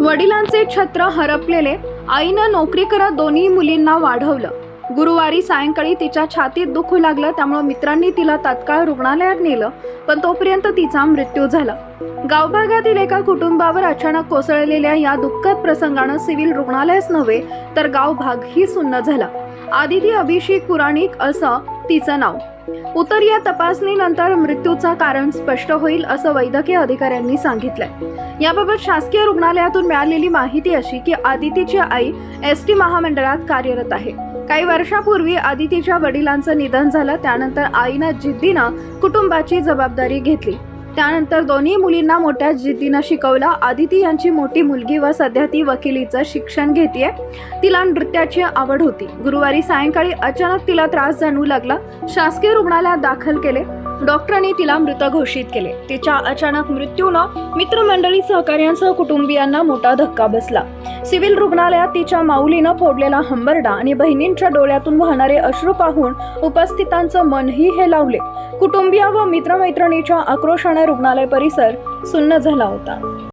वडिलांचे छत्र हरपलेले आईनं नोकरी करत दोन्ही मुलींना वाढवलं. गुरुवारी सायंकाळी तिच्या छातीत दुखू लागलं त्यामुळे मित्रांनी तिला तात्काळ रुग्णालयात नेलं पण तोपर्यंत तिचा मृत्यू झाला. गावभागातील एका कुटुंबावर अचानक कोसळलेल्या या दुःखद प्रसंगानं सिव्हिल रुग्णालयच नव्हे तर गावभागही सुन्न झाला. आदिती अभिषेक पुराणिक असं तिचं नाव. उतर या तपासणीनंतर मृत्यूचं कारण स्पष्ट होईल असं वैद्यकीय अधिकाऱ्यांनी सांगितलंय. याबाबत शासकीय रुग्णालयातून मिळालेली माहिती अशी की आदितीची आई एस टी महामंडळात कार्यरत आहे. काही वर्षापूर्वी आदितीच्या वडिलांचं निधन झालं त्यानंतर आईनं जिद्दीनं कुटुंबाची जबाबदारी घेतली. त्यानंतर दोन्ही मुलींना मोठ्या जिद्दीनं शिकवलं. आदिती यांची मोठी मुलगी व सध्या ती वकिलीचं शिक्षण घेते तिला नृत्याची आवड होती. गुरुवारी सायंकाळी अचानक तिला त्रास जाणवू लागला. शासकीय रुग्णालयात दाखल केले. डॉक्टरांनी तिला मृत घोषित केले. तिच्या अचानक मृत्यूनं मित्रमंडळी सहकार्यांसह कुटुंबियांना मोठा धक्का बसला. सिव्हिल रुग्णालयात तिच्या माऊलीनं फोडलेला हंबरडा आणि बहिणींच्या डोळ्यातून वाहणारे अश्रू पाहून उपस्थितांचं मनही हे लावले कुटुंबीय व मित्रमैत्रिणीच्या आक्रोशाने रुग्णालय परिसर सुन्न झाला होता.